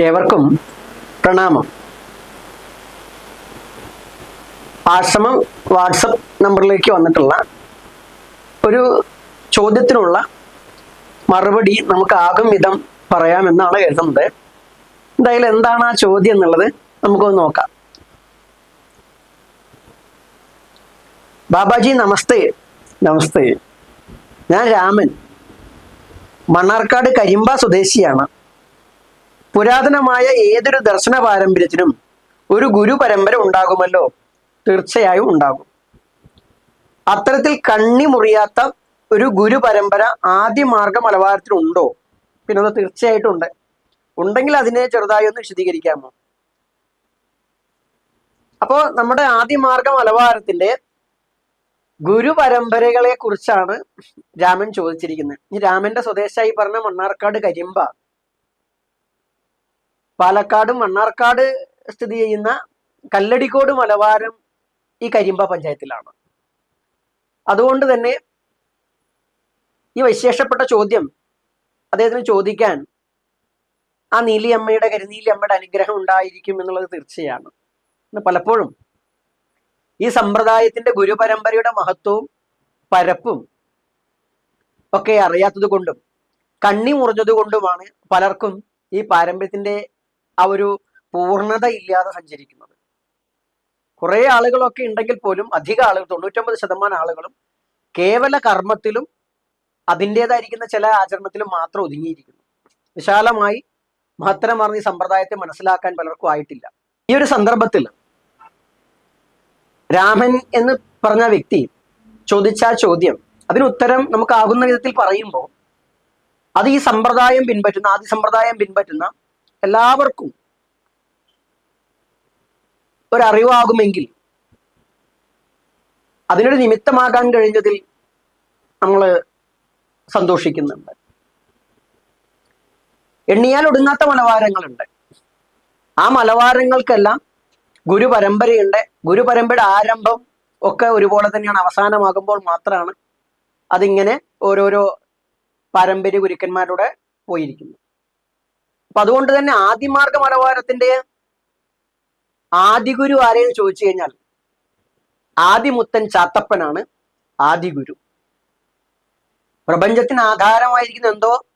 ഏവർക്കും പ്രണാമം. ആശ്രമം വാട്സപ്പ് നമ്പറിലേക്ക് വന്നിട്ടുള്ള ഒരു ചോദ്യത്തിനുള്ള മറുപടി നമുക്ക് ആകും വിധം പറയാമെന്നാണ് കരുതുന്നത്. എന്തായാലും എന്താണ് ആ ചോദ്യം എന്നുള്ളത് നമുക്കൊന്ന് നോക്കാം. ബാബാജി നമസ്തേ. നമസ്തേ. ഞാൻ രാമൻ. മണ്ണാർക്കാട് കരിമ്പ സ്വദേശിയാണ്. പുരാതനമായ ഏതൊരു ദർശന പാരമ്പര്യത്തിനും ഒരു ഗുരു പരമ്പര ഉണ്ടാകുമല്ലോ? തീർച്ചയായും ഉണ്ടാകും. അത്തരത്തിൽ കണ്ണി മുറിയാത്ത ഒരു ഗുരു പരമ്പര ആദ്യ മാർഗ മലബാരത്തിലുണ്ടോ പിന്നെ അത് തീർച്ചയായിട്ടും ഉണ്ട്. ഉണ്ടെങ്കിൽ അതിനെ ചെറുതായി ഒന്ന് വിശദീകരിക്കാമോ? അപ്പോ നമ്മുടെ ആദ്യ മാർഗ മലബാരത്തിന്റെ ഗുരു പരമ്പരകളെ കുറിച്ചാണ് രാമൻ ചോദിച്ചിരിക്കുന്നത്. ഈ രാമന്റെ സ്വദേശമായി പറഞ്ഞ മണ്ണാർക്കാട് കരിമ്പ പാലക്കാട് മണ്ണാർക്കാട് സ്ഥിതി ചെയ്യുന്ന കല്ലടിക്കോട് മലവാരം ഈ കരിമ്പ പഞ്ചായത്തിലാണ്. അതുകൊണ്ട് തന്നെ ഈ വിശേഷപ്പെട്ട ചോദ്യം അദ്ദേഹത്തിന് ചോദിക്കാൻ ആ നീലിയമ്മയുടെ കരിനീലിയമ്മയുടെ അനുഗ്രഹം ഉണ്ടായിരിക്കും എന്നുള്ളത് തീർച്ചയാണ്. പലപ്പോഴും ഈ സമ്പ്രദായത്തിന്റെ ഗുരുപരമ്പരയുടെ മഹത്വവും പരപ്പും ഒക്കെ അറിയാത്തത് കൊണ്ടും കണ്ണി മുറിഞ്ഞത് കൊണ്ടുമാണ് പലർക്കും ഈ പാരമ്പര്യത്തിന്റെ ആ ഒരു പൂർണത ഇല്ലാതെ സഞ്ചരിക്കുന്നത്. കുറെ ആളുകളൊക്കെ ഉണ്ടെങ്കിൽ പോലും അധിക ആളുകൾ തൊണ്ണൂറ്റൊമ്പത് ശതമാനം ആളുകളും കേവല കർമ്മത്തിലും അതിന്റെതായിരിക്കുന്ന ചില ആചരണത്തിലും മാത്രം ഒതുങ്ങിയിരിക്കുന്നു. വിശാലമായി മഹത്തരമാർന്ന ഈ സമ്പ്രദായത്തെ മനസ്സിലാക്കാൻ പലർക്കും ആയിട്ടില്ല. ഈ ഒരു സന്ദർഭത്തിൽ രാമൻ എന്ന് പറഞ്ഞ വ്യക്തി ചോദിച്ച ചോദ്യം അതിന് ഉത്തരം നമുക്ക് ആകുന്ന വിധത്തിൽ പറയുമ്പോൾ അത് ഈ സമ്പ്രദായം പിൻപറ്റുന്ന ആദ്യ സമ്പ്രദായം പിൻപറ്റുന്ന എല്ലാവർക്കും ഒരറിവാകുമെങ്കിൽ അതിനൊരു നിമിത്തമാകാൻ കഴിഞ്ഞതിൽ നമ്മൾ സന്തോഷിക്കുന്നുണ്ട്. എണ്ണിയാൽ ഒടുങ്ങാത്ത മലവാരങ്ങളുണ്ട്. ആ മലവാരങ്ങൾക്കെല്ലാം ഗുരു പരമ്പരയുണ്ട് ഗുരു ആരംഭം ഒക്കെ ഒരുപോലെ തന്നെയാണ്. അവസാനമാകുമ്പോൾ മാത്രമാണ് അതിങ്ങനെ ഓരോരോ പാരമ്പര്യ ഗുരുക്കന്മാരുടെ പോയിരിക്കുന്നത്. അപ്പൊ അതുകൊണ്ട് തന്നെ ആദിമാർഗ മലവാരത്തിന്റെ ആദിഗുരു ആരെയെന്ന് ചോദിച്ചു കഴിഞ്ഞാൽ ആദിമുത്തൻ ചാത്തപ്പനാണ് ആദിഗുരു. പ്രപഞ്ചത്തിന് ആധാരമായിരിക്കുന്ന എന്തോ?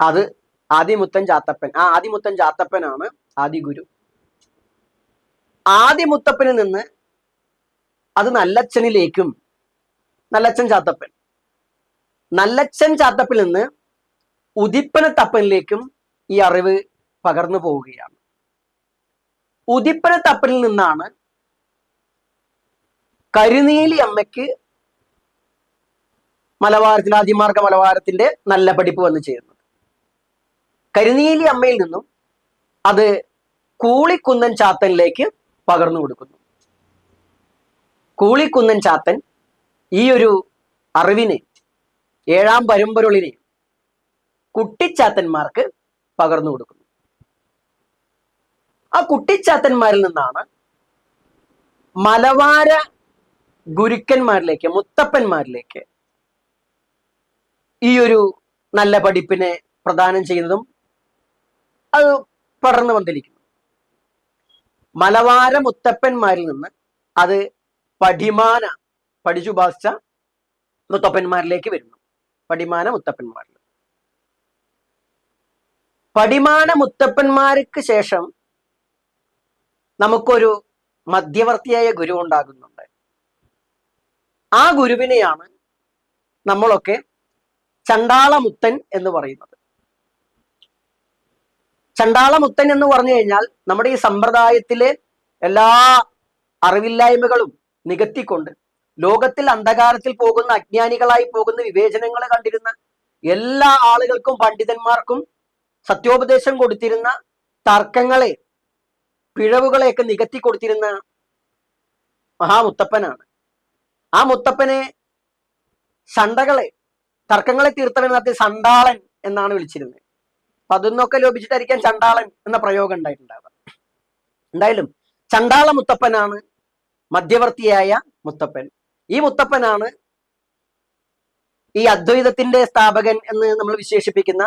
അത് ആദിമുത്തൻ ചാത്തപ്പൻ. ആ ആദിമുത്തൻ ചാത്തപ്പനാണ് ആദിഗുരു. ആദിമുത്തപ്പനിൽ നിന്ന് അത് നല്ലച്ഛനിലേക്കും നല്ലച്ഛൻ ചാത്തപ്പൻ. നല്ലച്ഛൻ ചാത്തപ്പിൽ നിന്ന് ഉദിപ്പന തപ്പനിലേക്കും ഈ അറിവ് പകർന്നു പോവുകയാണ്. ഉദിപ്പന തപ്പലിൽ നിന്നാണ് കരുനീലി അമ്മയ്ക്ക് മലബാരത്തിൽ ആദ്യമാർഗ മലബാരത്തിന്റെ നല്ല പഠിപ്പ് വന്നു ചേരുന്നത്. കരുനീലി അമ്മയിൽ നിന്നും അത് കൂളിക്കുന്നൻ ചാത്തനിലേക്ക് പകർന്നു കൊടുക്കുന്നു. കൂളിക്കുന്നൻ ചാത്തൻ ഈ ഒരു അറിവിനെ ഏഴാം പരമ്പൊരുളിനെ കുട്ടിച്ചാത്തന്മാർക്ക് പകർന്നു കൊടുക്കുന്നു. ആ കുട്ടിച്ചാത്തന്മാരിൽ നിന്നാണ് മലവാര ഗുരുക്കന്മാരിലേക്ക് മുത്തപ്പന്മാരിലേക്ക് ഈ ഒരു നല്ല പഠിപ്പിനെ പ്രദാനം ചെയ്യുന്നതും അത് പടർന്നു വന്നിരിക്കുന്നു. മലവാര മുത്തപ്പന്മാരിൽ നിന്ന് അത് പഠിമാന പഠിച്ചുപാസിച്ച മുത്തപ്പന്മാരിലേക്ക് വരുന്നു. പടിമാന മുത്തപ്പന്മാരിൽ പടിമാന മുത്തപ്പന്മാർക്ക് ശേഷം നമുക്കൊരു മധ്യവർത്തിയായ ഗുരു ഉണ്ടാകുന്നുണ്ട്. ആ ഗുരുവിനെയാണ് നമ്മളൊക്കെ ചണ്ടാളമുത്തൻ എന്ന് പറയുന്നത്. ചണ്ടാളമുത്തൻ എന്ന് പറഞ്ഞു കഴിഞ്ഞാൽ നമ്മുടെ ഈ സമ്പ്രദായത്തിലെ എല്ലാ അറിവില്ലായ്മകളും നികത്തിക്കൊണ്ട് ലോകത്തിൽ അന്ധകാരത്തിൽ പോകുന്ന അജ്ഞാനികളായി പോകുന്ന വിവേചനങ്ങൾ കണ്ടിരുന്ന എല്ലാ ആളുകൾക്കും പണ്ഡിതന്മാർക്കും സത്യോപദേശം കൊടുത്തിരുന്ന തർക്കങ്ങളെ പിഴവുകളെയൊക്കെ നികത്തി കൊടുത്തിരുന്ന മഹാമുത്തപ്പനാണ്. ആ മുത്തപ്പനെ സണ്ടകളെ തർക്കങ്ങളെ തീർത്തവനത്തെ സണ്ടാളൻ എന്നാണ് വിളിച്ചിരുന്നത്. അപ്പൊ അതൊന്നൊക്കെ ലോപിച്ചിട്ടായിരിക്കാം ചണ്ടാളൻ എന്ന പ്രയോഗം ഉണ്ടായിട്ടുണ്ടാവുക. എന്തായാലും ചണ്ടാള മുത്തപ്പനാണ് മധ്യവർത്തിയായ മുത്തപ്പൻ. ഈ മുത്തപ്പനാണ് ഈ അദ്വൈതത്തിന്റെ സ്ഥാപകൻ എന്ന് നമ്മൾ വിശേഷിപ്പിക്കുന്ന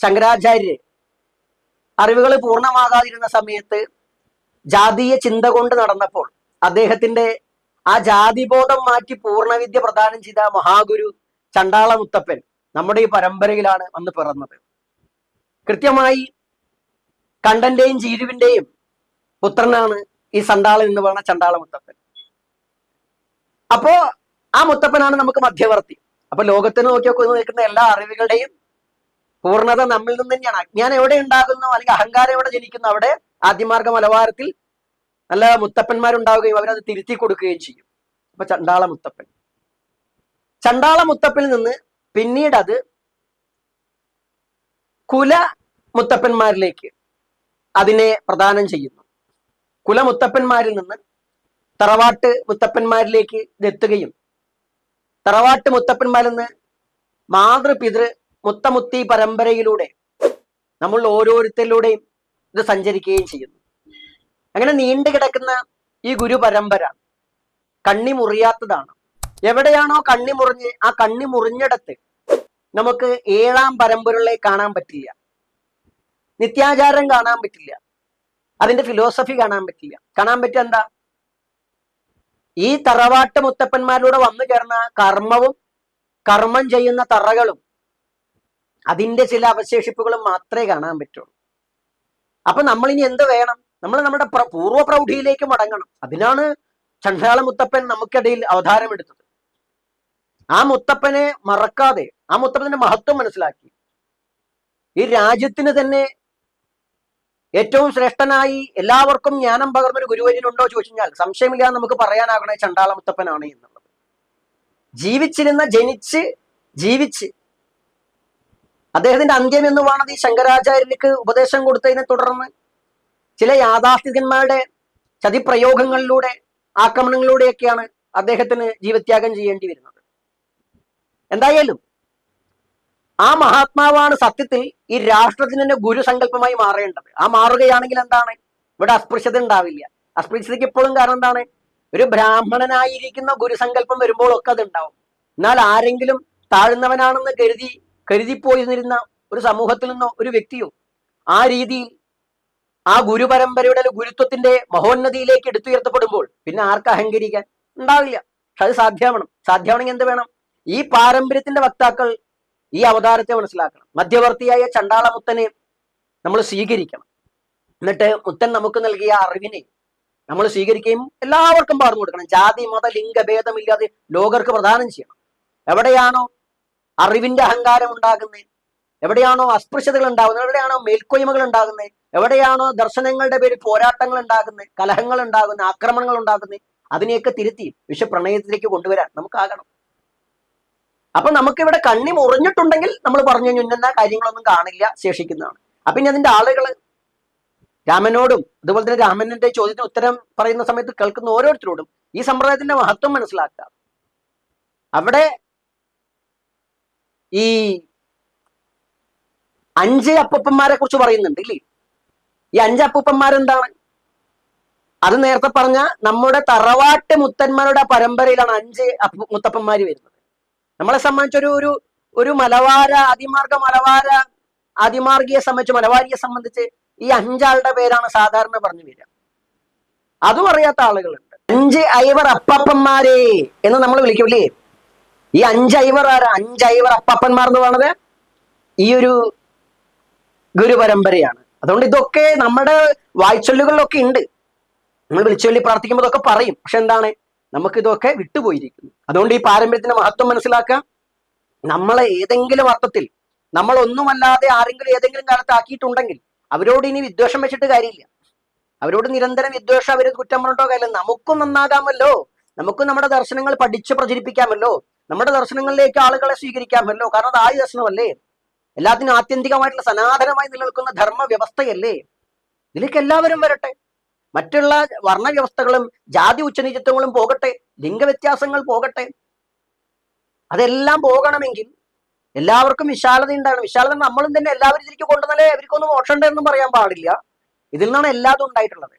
ശങ്കരാചാര്യരെ. അറിവുകൾ പൂർണമാകാതിരുന്ന സമയത്ത് ജാതീയ ചിന്ത കൊണ്ട് നടന്നപ്പോൾ അദ്ദേഹത്തിന്റെ ആ ജാതിബോധം മാറ്റി പൂർണവിദ്യ പ്രദാനം ചെയ്ത മഹാഗുരു ചണ്ടാള മുത്തപ്പൻ നമ്മുടെ ഈ പരമ്പരയിലാണ് വന്ന് പിറന്നത്. കൃത്യമായി കണ്ടന്റെയും ജീരുവിന്റെയും പുത്രനാണ് ഈ സണ്ടാളൻ എന്ന് പറയുന്ന ചണ്ടാള മുത്തപ്പൻ അപ്പോ ആ മുത്തപ്പനാണ് നമുക്ക് മധ്യവർത്തി. അപ്പൊ ലോകത്തിന് നോക്കിയൊക്കെ നിൽക്കുന്ന എല്ലാ അറിവുകളുടെയും പൂർണത നമ്മിൽ നിന്ന് തന്നെയാണ്. അജ്ഞാനം എവിടെ ഉണ്ടാകുന്നു? അല്ലെങ്കിൽ അഹങ്കാരം എവിടെ ജനിക്കുന്നു? അവിടെ ആദ്യമാർഗ മലബാരത്തിൽ നല്ല മുത്തപ്പന്മാരുണ്ടാവുകയും അവരത് തിരുത്തി കൊടുക്കുകയും ചെയ്യും. അപ്പൊ ചണ്ടാള മുത്തപ്പൻ. ചണ്ടാള മുത്തപ്പനിൽ നിന്ന് പിന്നീട് അത് കുല മുത്തപ്പന്മാരിലേക്ക് അതിനെ പ്രദാനം ചെയ്യുന്നു. കുല മുത്തപ്പന്മാരിൽ നിന്ന് തറവാട്ട് മുത്തപ്പന്മാരിലേക്ക് ഇതെത്തുകയും തറവാട്ട് മുത്തപ്പന്മാരിൽ നിന്ന് മാതൃപിതൃ മുത്തമുത്തി പരമ്പരയിലൂടെ നമ്മൾ ഓരോരുത്തരിലൂടെയും ഇത് സഞ്ചരിക്കുകയും ചെയ്യുന്നു. അങ്ങനെ നീണ്ടു കിടക്കുന്ന ഈ ഗുരു പരമ്പര കണ്ണി മുറിയാത്തതാണ്. എവിടെയാണോ കണ്ണി മുറിഞ്ഞ് ആ കണ്ണി മുറിഞ്ഞിടത്ത് നമുക്ക് ഏഴാം പരമ്പരകളെ കാണാൻ പറ്റില്ല. നിത്യാചാരം കാണാൻ പറ്റില്ല. അതിന്റെ ഫിലോസഫി കാണാൻ പറ്റില്ല. കാണാൻ പറ്റുക എന്താ? ഈ തറവാട്ട് മുത്തപ്പന്മാരിലൂടെ വന്നു ചേർന്ന കർമ്മവും കർമ്മം ചെയ്യുന്ന തറകളും അതിന്റെ ചില അവശേഷിപ്പുകളും മാത്രമേ കാണാൻ പറ്റുള്ളൂ. അപ്പൊ നമ്മൾ ഇനി എന്ത് വേണം? നമ്മൾ നമ്മുടെ പൂർവ പ്രൗഢിയിലേക്ക് മടങ്ങണം. അതിനാണ് ചണ്ടാള മുത്തപ്പൻ നമുക്കിടയിൽ അവതാരം എടുത്തത്. ആ മുത്തപ്പനെ മറക്കാതെ ആ മുത്തപ്പന്റെ മഹത്വം മനസ്സിലാക്കി. ഈ രാജ്യത്തിന് തന്നെ ഏറ്റവും ശ്രേഷ്ഠനായി എല്ലാവർക്കും ജ്ഞാനം പകർന്നൊരു ഗുരുവര്യനുണ്ടോ ചോദിച്ചു കഴിഞ്ഞാൽ സംശയമില്ലാതെ നമുക്ക് പറയാനാകണേ ചണ്ടാള മുത്തപ്പനാണ് എന്നുള്ളത്. ജീവിച്ചിരുന്ന ജനിച്ച് ജീവിച്ച് അദ്ദേഹത്തിന്റെ അന്ത്യം എന്ന് പറയുന്നത് ഈ ശങ്കരാചാര്യർക്ക് ഉപദേശം കൊടുത്തതിനെ തുടർന്ന് ചില യാഥാസ്ഥിതികന്മാരുടെ ചതിപ്രയോഗങ്ങളിലൂടെ ആക്രമണങ്ങളിലൂടെയൊക്കെയാണ് അദ്ദേഹത്തിന് ജീവത്യാഗം ചെയ്യേണ്ടി വരുന്നത്. എന്തായാലും ആ മഹാത്മാവാണ് സത്യത്തിൽ ഈ രാഷ്ട്രത്തിന് തന്നെ ഗുരുസങ്കല്പമായി മാറേണ്ടത്. ആ മാറുകയാണെങ്കിൽ എന്താണ്? ഇവിടെ അസ്പൃശ്യത ഉണ്ടാവില്ല. അസ്പൃശ്യതയ്ക്ക് ഇപ്പോഴും കാരണം എന്താണ്? ഒരു ബ്രാഹ്മണനായിരിക്കുന്ന ഗുരുസങ്കല്പം വരുമ്പോഴൊക്കെ അത് ഉണ്ടാവും എന്നാൽ ആരെങ്കിലും താഴ്ന്നവനാണെന്ന് കരുതി കരുതിപ്പോയിരുന്നിരുന്ന ഒരു സമൂഹത്തിൽ നിന്നോ ഒരു വ്യക്തിയോ ആ രീതിയിൽ ആ ഗുരുപരമ്പരയുടെ ഗുരുത്വത്തിന്റെ മഹോന്നതിയിലേക്ക് എടുത്തുയർത്തപ്പെടുമ്പോൾ പിന്നെ ആർക്ക് അഹങ്കരിക്കാൻ? ഉണ്ടാവില്ല. പക്ഷെ അത് സാധ്യമാവണം. സാധ്യമാണെങ്കിൽ എന്ത് വേണം? ഈ പാരമ്പര്യത്തിന്റെ വക്താക്കൾ ഈ അവതാരത്തെ മനസ്സിലാക്കണം. മധ്യവർത്തിയായ ചണ്ടാള മുത്തനെ നമ്മൾ സ്വീകരിക്കണം. എന്നിട്ട് മുത്തൻ നമുക്ക് നൽകിയ അറിവിനെ നമ്മൾ സ്വീകരിക്കുകയും എല്ലാവർക്കും പകർന്നു കൊടുക്കണം. ജാതി മത ലിംഗഭേദമില്ലാതെ ലോകർക്ക് പ്രദാനം ചെയ്യണം. എവിടെയാണോ അറിവിന്റെ അഹങ്കാരം ഉണ്ടാകുന്നത് എവിടെയാണോ അസ്പൃശ്യതകൾ ഉണ്ടാകുന്നത് എവിടെയാണോ മേൽക്കൊയ്മകൾ ഉണ്ടാകുന്നത് എവിടെയാണോ ദർശനങ്ങളുടെ പേരിൽ പോരാട്ടങ്ങൾ ഉണ്ടാകുന്നത് കലഹങ്ങൾ ഉണ്ടാകുന്ന ആക്രമണങ്ങൾ ഉണ്ടാകുന്നത് അതിനെയൊക്കെ തിരുത്തി വിശ്വപ്രണയത്തിലേക്ക് കൊണ്ടുവരാൻ നമുക്കാകണം. അപ്പൊ നമുക്കിവിടെ കണ്ണി മുറിഞ്ഞിട്ടുണ്ടെങ്കിൽ നമ്മൾ പറഞ്ഞു കഴിഞ്ഞാൽ കാര്യങ്ങളൊന്നും കാണില്ല ശേഷിക്കുന്നതാണ്. അപ്പൊ ഇനി അതിന്റെ ആളുകൾ രാമനോടും അതുപോലെ തന്നെ രാമനന്റെ ചോദ്യത്തിന് ഉത്തരം പറയുന്ന സമയത്ത് കേൾക്കുന്ന ഓരോരുത്തരോടും ഈ സമ്പ്രദായത്തിന്റെ മഹത്വം മനസ്സിലാക്കുക. അവിടെ ഈ അഞ്ച് അപ്പൂപ്പന്മാരെ കുറിച്ച് പറയുന്നുണ്ട് ഇല്ലേ? ഈ അഞ്ച് അപ്പൂപ്പന്മാരെന്താണ്? അത് നേരത്തെ പറഞ്ഞ നമ്മുടെ തറവാട്ട് മുത്തന്മാരുടെ പരമ്പരയിലാണ് അഞ്ച് മുത്തപ്പന്മാര് വരുന്നത്. നമ്മളെ സംബന്ധിച്ചൊരു ഒരു ഒരു മലവാര അതിമാർഗ മലവാര അതിമാർഗിയെ സംബന്ധിച്ച് മലവാരിയെ സംബന്ധിച്ച് ഈ അഞ്ചാളുടെ പേരാണ് സാധാരണ പറഞ്ഞു വരിക. അതും അറിയാത്ത ആളുകളുണ്ട്. അഞ്ച് ഐവർ അപ്പപ്പന്മാരെ എന്ന് നമ്മൾ വിളിക്കൂലേ ഈ അഞ്ചൈവർ ആരാ? അഞ്ചൈവർ അപ്പപ്പന്മാർ എന്ന് പറയുന്നത് ഈ ഒരു ഗുരുപരമ്പരയാണ്. അതുകൊണ്ട് ഇതൊക്കെ നമ്മുടെ വായ്ച്ചൊല്ലുകളിലൊക്കെ ഉണ്ട്. നമ്മൾ വിളിച്ചൊല്ലി പ്രാർത്ഥിക്കുമ്പോൾ ഇതൊക്കെ പറയും. പക്ഷെ എന്താണ്? നമുക്ക് ഇതൊക്കെ വിട്ടുപോയിരിക്കുന്നു. അതുകൊണ്ട് ഈ പാരമ്പര്യത്തിന്റെ മഹത്വം മനസ്സിലാക്കുക. നമ്മളെ ഏതെങ്കിലും അർത്ഥത്തിൽ നമ്മൾ ഒന്നുമല്ലാതെ ആരെങ്കിലും ഏതെങ്കിലും കാലത്ത് ആക്കിയിട്ടുണ്ടെങ്കിൽ അവരോട് ഇനി വിദ്വേഷം വെച്ചിട്ട് കാര്യമില്ല. അവരോട് നിരന്തരം വിദ്വേഷം അവർ കുറ്റം പറഞ്ഞിട്ടോ കാര്യമില്ല. നമുക്കും നന്നാകാമല്ലോ. നമുക്കും നമ്മുടെ ദർശനങ്ങൾ പഠിച്ച് പ്രചരിപ്പിക്കാമല്ലോ. നമ്മുടെ ദർശനങ്ങളിലേക്ക് ആളുകളെ സ്വീകരിക്കാമല്ലോ? കാരണം അത് ആദ്യ ദർശനമല്ലേ എല്ലാത്തിനും ആത്യന്തികമായിട്ടുള്ള സനാതനമായി നിലനിൽക്കുന്ന ധർമ്മ വ്യവസ്ഥയല്ലേ ഇതിലേക്ക് എല്ലാവരും വരട്ടെ. മറ്റുള്ള വർണവ്യവസ്ഥകളും ജാതി ഉച്ചനീചത്വങ്ങളും പോകട്ടെ. ലിംഗവ്യത്യാസങ്ങൾ പോകട്ടെ. അതെല്ലാം പോകണമെങ്കിൽ എല്ലാവർക്കും വിശാലത ഉണ്ടാകണം. വിശാലത നമ്മളും തന്നെ എല്ലാവരും ഇതിലേക്ക് കൊണ്ടുവന്നാലേ അവർക്കൊന്നും മോഷണ്ടെന്നും പറയാൻ പാടില്ല. ഇതിൽ നിന്നാണ് എല്ലാതും ഉണ്ടായിട്ടുള്ളത്.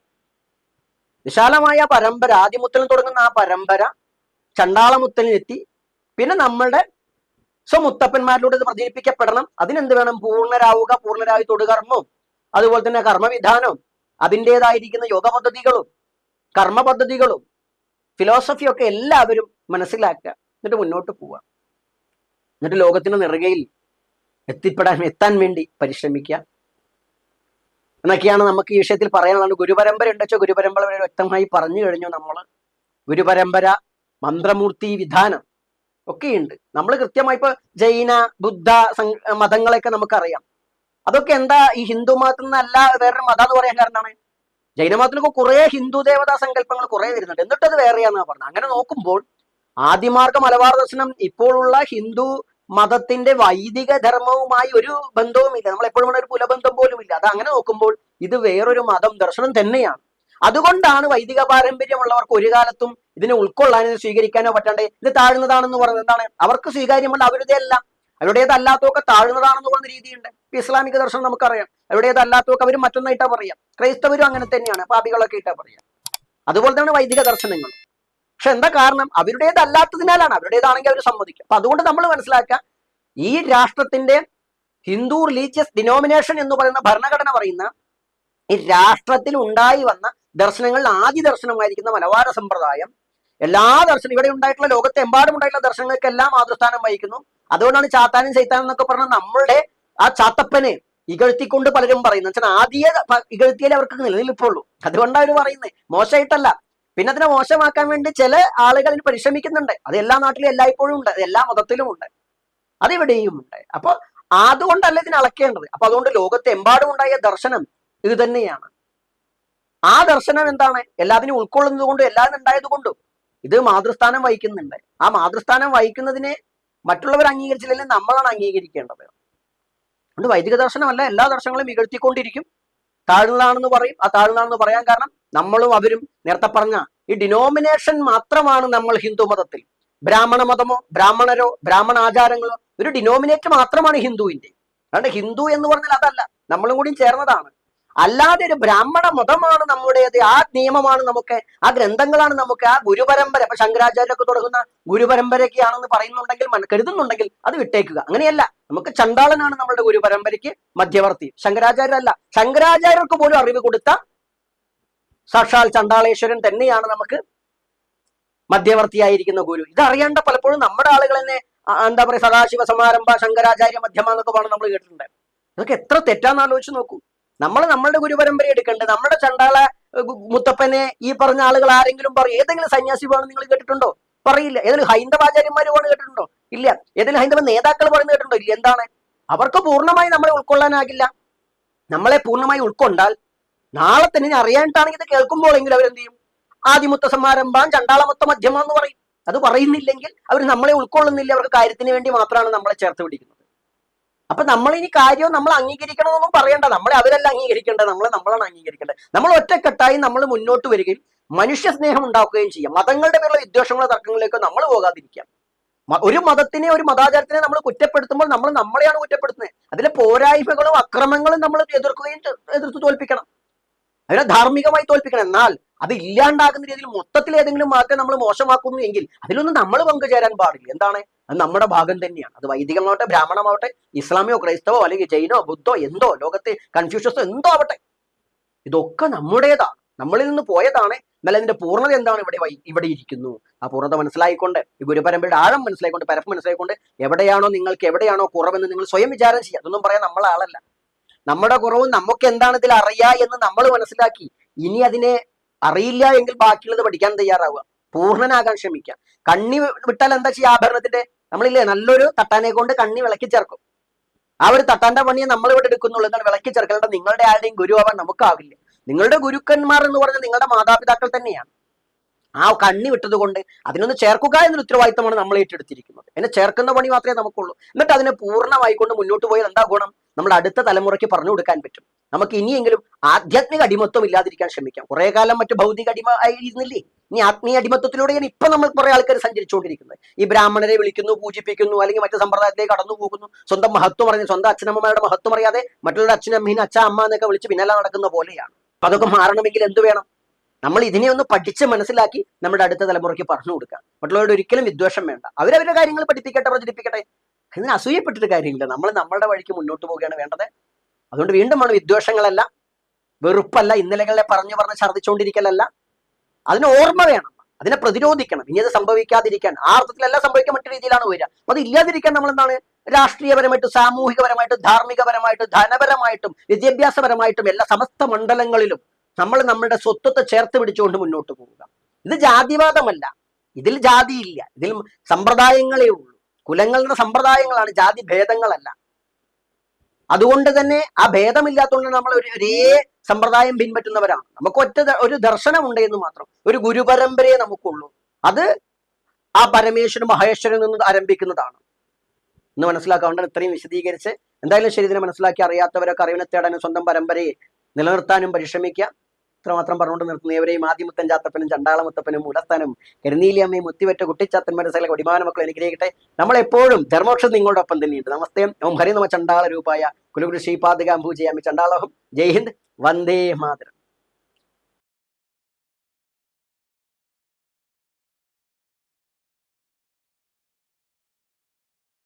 വിശാലമായ പരമ്പര ആദ്യമുത്തലിൽ തുടങ്ങുന്ന ആ പരമ്പര ചണ്ടാളമുത്തലിലെത്തി പിന്നെ നമ്മളുടെ സ്വമുത്തപ്പന്മാരിലൂടെ ഇത് പ്രചരിപ്പിക്കപ്പെടണം അതിനെന്ത് വേണം? പൂർണരാവുക പൂർണരായി തൊടുകർമ്മവും അതുപോലെ തന്നെ കർമ്മവിധാനവും അതിന്റെതായിരിക്കുന്ന യോഗ പദ്ധതികളും കർമ്മ പദ്ധതികളും ഫിലോസഫിയും ഒക്കെ എല്ലാവരും മനസ്സിലാക്കുക. എന്നിട്ട് മുന്നോട്ട് പോവുക. എന്നിട്ട് ലോകത്തിന്റെ നിറുകയിൽ എത്തിപ്പെടാൻ എത്താൻ വേണ്ടി പരിശ്രമിക്കുക. എന്നൊക്കെയാണ് നമുക്ക് ഈ വിഷയത്തിൽ പറയാനുള്ളത്. ഗുരുപരമ്പര ഉണ്ടെച്ചോ ഗുരുപരമ്പര വ്യക്തമായി പറഞ്ഞു കഴിഞ്ഞു നമ്മൾ ഗുരുപരമ്പര മന്ത്രമൂർത്തി വിധാനം. ഒക്കെയുണ്ട്. നമ്മൾ കൃത്യമായി ഇപ്പൊ ജൈന ബുദ്ധ മതങ്ങളെയൊക്കെ നമുക്കറിയാം. അതൊക്കെ എന്താ ഈ ഹിന്ദു മതത്തിൽ നിന്നല്ല വേറൊരു മതം എന്ന് പറയാൻ കാരണമാണ്? ജൈനമതത്തിനൊക്കെ കുറെ ഹിന്ദു ദേവതാ സങ്കല്പങ്ങൾ കുറെ വരുന്നുണ്ട്. എന്നിട്ട് അത് വേറെയാന്നാ പറഞ്ഞത്. അങ്ങനെ നോക്കുമ്പോൾ ആദിമാർഗ മലബാർ ദർശനം ഇപ്പോഴുള്ള ഹിന്ദു മതത്തിന്റെ വൈദിക ധർമ്മവുമായി ഒരു ബന്ധവുമില്ല. നമ്മൾ എപ്പോഴും ഒരു കുലബന്ധം പോലും ഇല്ല. അത് അങ്ങനെ നോക്കുമ്പോൾ ഇത് വേറൊരു മതം ദർശനം തന്നെയാണ്. അതുകൊണ്ടാണ് വൈദിക പാരമ്പര്യമുള്ളവർക്ക് ഒരു കാലത്തും ഇതിനെ ഉൾക്കൊള്ളാനോ സ്വീകരിക്കാനോ പറ്റാണ്ട് ഇത് താഴ്ന്നതാണെന്ന് പറയുന്നത് എന്താണ്? അവർക്ക് സ്വീകാര്യമല്ല അവരുടെയല്ല അവരുടേതല്ലാത്തതൊക്കെ താഴ്ന്നതാണെന്ന് പറയുന്ന രീതിയുണ്ട്. ഇസ്ലാമിക ദർശനം നമുക്കറിയാം. അവരുടേതല്ലാത്തതൊക്കെ അവർ മറ്റൊന്നായിട്ടാ പറയാം. ക്രൈസ്തവരും അങ്ങനെ തന്നെയാണ്. പാപികളൊക്കെ ഇട്ടാ പറയാം. അതുപോലെ തന്നെ വൈദിക ദർശനങ്ങൾ പക്ഷെ എന്താ കാരണം? അവരുടേതല്ലാത്തതിനാലാണ്. അവരുടേതാണെങ്കിൽ അവർ സമ്മതിക്കും. അപ്പൊ അതുകൊണ്ട് നമ്മൾ മനസ്സിലാക്കുക ഈ രാഷ്ട്രത്തിന്റെ ഹിന്ദു റിലീജിയസ് ഡിനോമിനേഷൻ എന്ന് പറയുന്ന ഭരണഘടന പറയുന്ന ഈ രാഷ്ട്രത്തിൽ ഉണ്ടായി വന്ന ദർശനങ്ങളിൽ ആദ്യ ദർശനമായിരിക്കുന്ന മലബാര സമ്പ്രദായം എല്ലാ ദർശനം ഇവിടെ ഉണ്ടായിട്ടുള്ള ലോകത്തെ എമ്പാടും ഉണ്ടായിട്ടുള്ള ദർശനങ്ങൾക്കെല്ലാം മാതൃസ്ഥാനം വഹിക്കുന്നു. അതുകൊണ്ടാണ് ചാത്താനും ചൈത്താനും എന്നൊക്കെ പറഞ്ഞ നമ്മളുടെ ആ ചാത്തപ്പനെ ഇകഴ്ത്തിക്കൊണ്ട് പലരും പറയുന്നത്. വെച്ചാൽ ആദ്യ ഇകഴ്ത്തിയാലേ അവർക്ക് നിലനിൽപ്പുള്ളൂ. അതുകൊണ്ടാണ് അവർ പറയുന്നത് മോശമായിട്ടല്ല. പിന്നെ അതിനെ മോശമാക്കാൻ വേണ്ടി ചില ആളുകൾ അതിന് പരിശ്രമിക്കുന്നുണ്ട്. അത് എല്ലാ നാട്ടിലും എല്ലായ്പ്പോഴും ഉണ്ട്. എല്ലാ മതത്തിലും ഉണ്ട്. അതിവിടെയും ഉണ്ട്. അപ്പൊ അതുകൊണ്ടല്ല ഇതിനെ അളക്കേണ്ടത്. അപ്പൊ അതുകൊണ്ട് ലോകത്തെ എമ്പാടും ഉണ്ടായ ദർശനം ഇത് തന്നെയാണ്. ആ ദർശനം എന്താണ്? എല്ലാത്തിനും ഉൾക്കൊള്ളുന്നത് കൊണ്ടും എല്ലാത്തിനും ഉണ്ടായത് കൊണ്ടും. ഇത് മാതൃസ്ഥാനം വഹിക്കുന്നുണ്ട്. ആ മാതൃസ്ഥാനം വഹിക്കുന്നതിനെ മറ്റുള്ളവർ അംഗീകരിച്ചില്ലെങ്കിൽ നമ്മളാണ് അംഗീകരിക്കേണ്ടത്. അതുകൊണ്ട് വൈദിക ദർശനമല്ല എല്ലാ ദർശനങ്ങളും ഇകഴ്ത്തിക്കൊണ്ടിരിക്കും. താഴ്ന്നതാണെന്ന് പറയും ആ താഴ്ന്നതാണെന്ന് പറയാൻ കാരണം നമ്മളും അവരും നേരത്തെ പറഞ്ഞ ഈ ഡിനോമിനേഷൻ മാത്രമാണ് നമ്മൾ ഹിന്ദു മതത്തിൽ. ബ്രാഹ്മണ മതമോ ബ്രാഹ്മണരോ ബ്രാഹ്മണ ആചാരങ്ങളോ ഒരു ഡിനോമിനേറ്റ് മാത്രമാണ് ഹിന്ദുവിന്റെ അതുകൊണ്ട് ഹിന്ദു എന്ന് പറഞ്ഞാൽ അതല്ല നമ്മളും കൂടി ചേർന്നതാണ്. അല്ലാതെ ഒരു ബ്രാഹ്മണ മതമാണ് നമ്മുടേത്. ആ നിയമമാണ് നമുക്ക് ആ ഗ്രന്ഥങ്ങളാണ് നമുക്ക് ആ ഗുരുപരമ്പര. ഇപ്പൊ ശങ്കരാചാര്യൊക്കെ തുടങ്ങുന്ന ഗുരുപരമ്പരയ്ക്കാണെന്ന് പറയുന്നുണ്ടെങ്കിൽ കരുതുന്നുണ്ടെങ്കിൽ അത് വിട്ടേക്കുക. അങ്ങനെയല്ല. നമുക്ക് ചണ്ടാളനാണ് നമ്മളുടെ ഗുരുപരമ്പരയ്ക്ക് മധ്യവർത്തി. ശങ്കരാചാര്യരല്ല. ശങ്കരാചാര്യർക്ക് പോലും അറിവ് കൊടുത്ത സാക്ഷാൽ ചണ്ടാളേശ്വരൻ തന്നെയാണ് നമുക്ക് മധ്യവർത്തിയായിരിക്കുന്ന ഗുരു. ഇതറിയേണ്ട പലപ്പോഴും നമ്മുടെ ആളുകൾ തന്നെ എന്താ പറയുക സദാശിവ സമാരംഭ ശങ്കരാചാര്യ മധ്യമ എന്നൊക്കെ പറഞ്ഞ് നമ്മൾ കേട്ടിട്ടുണ്ട്. ഇതൊക്കെ എത്ര തെറ്റാന്ന് ആലോചിച്ച് നോക്കൂ. നമ്മൾ നമ്മളുടെ ഗുരുപരമ്പര എടുക്കേണ്ടത് നമ്മുടെ ചണ്ടാള മുത്തപ്പനെ ഈ പറഞ്ഞ ആളുകൾ ആരെങ്കിലും പറയും ഏതെങ്കിലും സന്യാസി പോകണം നിങ്ങൾ കേട്ടിട്ടുണ്ടോ? പറയില്ല. ഏതെങ്കിലും ഹൈന്ദവാചാര്യന്മാർ പോകണം കേട്ടിട്ടുണ്ടോ? ഇല്ല. ഏതെങ്കിലും ഹൈന്ദവ നേതാക്കൾ പറയുന്നത് കേട്ടിട്ടുണ്ടോ? ഇല്ല. എന്താണ്? അവർക്ക് പൂർണമായി നമ്മളെ ഉൾക്കൊള്ളാനാകില്ല. നമ്മളെ പൂർണമായി ഉൾക്കൊണ്ടാൽ നാളെ തന്നെ അറിയാനിട്ടാണെങ്കിൽ ഇത് കേൾക്കുമ്പോഴെങ്കിലും അവരെന്ത് ചെയ്യും ആദിമുത്ത സമാരംഭം ചണ്ടാളമൊത്ത മധ്യമം എന്ന് പറയും. അത് പറയുന്നില്ലെങ്കിൽ അവർ നമ്മളെ ഉൾക്കൊള്ളുന്നില്ല. അവർക്ക് കാര്യത്തിന് വേണ്ടി മാത്രമാണ് നമ്മളെ ചേർത്ത് പിടിക്കുന്നത്. അപ്പൊ നമ്മൾ ഇനി കാര്യം നമ്മൾ അംഗീകരിക്കണമെന്നൊന്നും പറയണ്ട. നമ്മളെ അവരല്ല അംഗീകരിക്കേണ്ടത് നമ്മളെ നമ്മളാണ് അംഗീകരിക്കേണ്ടത്. നമ്മൾ ഒറ്റക്കെട്ടായി നമ്മൾ മുന്നോട്ട് വരികയും മനുഷ്യ സ്നേഹം ഉണ്ടാക്കുകയും ചെയ്യാം മതങ്ങളുടെ പേരുള്ള വിദ്വേഷങ്ങളോ തർക്കങ്ങളിലേക്കോ നമ്മൾ പോകാതിരിക്കാം ഒരു മതത്തിനെ ഒരു മതാചാരത്തിനെ നമ്മൾ കുറ്റപ്പെടുത്തുമ്പോൾ നമ്മൾ നമ്മളെയാണ് കുറ്റപ്പെടുത്തുന്നത്. അതിലെ പോരായ്മകളും അക്രമങ്ങളും നമ്മൾ എതിർക്കുകയും എതിർത്ത് തോൽപ്പിക്കണം. അതിനെ ധാർമ്മികമായി തോൽപ്പിക്കണം. എന്നാൽ അത് ഇല്ലാണ്ടാകുന്ന രീതിയിൽ മൊത്തത്തിൽ ഏതെങ്കിലും മാറ്റം നമ്മൾ മോശമാക്കുന്നു എങ്കിൽ അതിലൊന്നും നമ്മൾ പങ്കുചേരാൻ പാടില്ല. എന്താണ്? അത് നമ്മുടെ ഭാഗം തന്നെയാണ്. അത് വൈദികമാവട്ടെ ബ്രാഹ്മണമാവട്ടെ ഇസ്ലാമിയോ ക്രൈസ്തവോ അല്ലെങ്കിൽ ജൈനോ ബുദ്ധോ എന്തോ ലോകത്തെ കൺഫ്യൂഷൻസോ എന്തോ ആവട്ടെ ഇതൊക്കെ നമ്മുടേതാണ്. നമ്മളിൽ നിന്ന് പോയതാണ്. എന്നാൽ അതിന്റെ പൂർണത എന്താണ് ഇവിടെ ഇവിടെ ഇരിക്കുന്നു? ആ പൂർണത മനസ്സിലായിക്കൊണ്ട് ഈ ഗുരുപരമ്പരയുടെ ആഴം മനസ്സിലായിക്കൊണ്ട് പരപ്പ് മനസ്സിലായിക്കൊണ്ട് എവിടെയാണോ നിങ്ങൾക്ക് എവിടെയാണോ കുറവെന്ന് നിങ്ങൾ സ്വയം വിചാരം ചെയ്യുക. അതൊന്നും പറയാൻ നമ്മളെ ആളല്ല നമ്മുടെ കുറവും നമുക്ക് എന്താണ് ഇതിൽ അറിയാ എന്ന് നമ്മൾ മനസ്സിലാക്കി. ഇനി അതിനെ അറിയില്ല എങ്കിൽ ബാക്കിയുള്ളത് പഠിക്കാൻ തയ്യാറാവുക. പൂർണനാകാൻ ശ്രമിക്കുക. കണ്ണി വിട്ടാൽ എന്താ ചെയ്യുക ആഭരണത്തിന്റെ നമ്മളില്ലേ? നല്ലൊരു തട്ടാനെ കൊണ്ട് കണ്ണി വിളക്കി ചേർക്കും. ആ ഒരു തട്ടാന്റെ പണിയെ നമ്മൾ ഇവിടെ എടുക്കുന്നുള്ളൂ. എന്നാൽ വിളക്കി ചേർക്കലുണ്ട് നിങ്ങളുടെ ആരുടെയും ഗുരു ആവാൻ നമുക്കാവില്ല. നിങ്ങളുടെ ഗുരുക്കന്മാർ എന്ന് പറഞ്ഞാൽ നിങ്ങളുടെ മാതാപിതാക്കൾ തന്നെയാണ്. ആ കണ്ണി വിട്ടത് കൊണ്ട് അതിനൊന്ന് ചേർക്കുക എന്നൊരു ഉത്തരവാദിത്തമാണ് നമ്മൾ ഏറ്റെടുത്തിരിക്കുന്നത്. എന്നെ ചേർക്കുന്ന പണി മാത്രമേ നമുക്കുള്ളൂ. എന്നിട്ട് അതിനെ പൂർണമായിക്കൊണ്ട് മുന്നോട്ട് പോയാൽ എന്താ ഗുണം? നമ്മുടെ അടുത്ത തലമുറയ്ക്ക് പറഞ്ഞു കൊടുക്കാൻ പറ്റും. നമുക്ക് ഇനിയെങ്കിലും ആധ്യാത്മിക അടിമത്വം ഇല്ലാതിരിക്കാൻ ശ്രമിക്കാം. കുറെ കാലം മറ്റു ഭൗതിക അടിമ ആയിരുന്നില്ലേ? ഇനി ആത്മീയ അടിമത്വത്തിലൂടെയാണ് ഇപ്പൊ നമ്മൾ കുറെ ആൾക്കാർ സഞ്ചരിച്ചുകൊണ്ടിരിക്കുന്നത്. ഈ ബ്രാഹ്മണരെ വിളിക്കുന്നു പൂജിപ്പിക്കുന്നു അല്ലെങ്കിൽ മറ്റു സമ്പ്രദായത്തിലേക്ക് കടന്നു പോകുന്നു. സ്വന്തം മഹത്വം അറിഞ്ഞ് സ്വന്തം അച്ഛനമ്മമാരുടെ മഹത്വം അറിയാതെ മറ്റുള്ള അമ്മീൻ അച്ഛ അമ്മ എന്നൊക്കെ വിളിച്ച് പിന്നാലെ നടക്കുന്ന പോലെയാണ്. അപ്പൊ അതൊക്കെ മാറണമെങ്കിൽ എന്ത് വേണം? നമ്മൾ ഇതിനെ ഒന്ന് പഠിച്ച് മനസ്സിലാക്കി നമ്മുടെ അടുത്ത തലമുറയ്ക്ക് പറഞ്ഞു കൊടുക്കുക മറ്റുള്ളവരുടെ ഒരിക്കലും വിദ്വേഷം വേണ്ട. അവരവരുടെ കാര്യങ്ങൾ പഠിപ്പിക്കട്ടെ പ്രചരിപ്പിക്കട്ടെ. ഇതിന് അസൂയപ്പെട്ടിട്ട് കാര്യമില്ല. നമ്മൾ നമ്മളുടെ വഴിക്ക് മുന്നോട്ട് പോവുകയാണ് വേണ്ടത്. അതുകൊണ്ട് വീണ്ടും ആണ് വിദ്വേഷങ്ങളല്ല വെറുപ്പല്ല ഇന്നലകളെ പറഞ്ഞു പറഞ്ഞ് ഛർദ്ദിച്ചുകൊണ്ടിരിക്കലല്ല അതിന് ഓർമ്മ വേണം. അതിനെ പ്രതിരോധിക്കണം. ഇനി അത് സംഭവിക്കാതിരിക്കാൻ. ആ അർത്ഥത്തിലല്ല സംഭവിക്കാൻ മറ്റു രീതിയിലാണ് വരിക. അപ്പൊ അത് ഇല്ലാതിരിക്കാൻ നമ്മൾ എന്താണ് രാഷ്ട്രീയപരമായിട്ടും സാമൂഹികപരമായിട്ടും ധാർമ്മികപരമായിട്ടും ധനപരമായിട്ടും വിദ്യാഭ്യാസപരമായിട്ടും എല്ലാ സമസ്ത മണ്ഡലങ്ങളിലും നമ്മൾ നമ്മുടെ സ്വത്വത്തെ ചേർത്ത് പിടിച്ചുകൊണ്ട് മുന്നോട്ട് പോവുക. ഇത് ജാതിവാദമല്ല. ഇതിൽ ജാതിയില്ല. ഇതിൽ സമ്പ്രദായങ്ങളേ ഉള്ളൂ. കുലങ്ങളുടെ സമ്പ്രദായങ്ങളാണ് ജാതി ഭേദങ്ങളല്ല. അതുകൊണ്ട് തന്നെ ആ ഭേദമില്ലാത്തതുകൊണ്ട് നമ്മൾ ഒരു ഒരേ സമ്പ്രദായം പിൻപറ്റുന്നവരാണ്. നമുക്ക് ഒറ്റ ഒരു ദർശനമുണ്ട് എന്ന് മാത്രം. ഒരു ഗുരുപരമ്പരയെ നമുക്കുള്ളൂ. അത് ആ പരമേശ്വരൻ മഹേശ്വരൻ നിന്ന് ആരംഭിക്കുന്നതാണ്. എന്ന് മനസ്സിലാക്കാണ്ട് ഇത്രയും വിശദീകരിച്ച് എന്തായാലും ശരി ഇതിനെ മനസ്സിലാക്കി അറിയാത്തവരൊക്കെ അറിവിനെ തേടാനും സ്വന്തം പരമ്പരയെ നിലനിർത്താനും പരിശ്രമിക്കുക. ഇത്രമാത്രം പറഞ്ഞുകൊണ്ട് നിർത്തുന്നവരെയും ആദ്യമുത്തൻ ചാത്തപ്പനും ചണ്ടാളമുത്തപ്പനും മുലസ്ഥാനും കരുനീലിയമ്മയും മുത്തിവറ്റ കുട്ടിച്ചാത്തൻ മനസ്സിലെ കൊടിമാന മക്കൾ അനുഗ്രഹിക്കട്ടെ. നമ്മളെപ്പോഴും ധർമ്മോക്ഷം നിങ്ങളുടെ ഒപ്പം തന്നെയുണ്ട്. നമസ്തേ. ഓം ഹരി നമ ചണ്ടാള രൂപായ. കുലുകുരു ശ്രീപാദികാംഭൂജയാമി ചണ്ടാളോഹം. ജയ് ഹിന്ദ്. വന്ദേ മാതരം.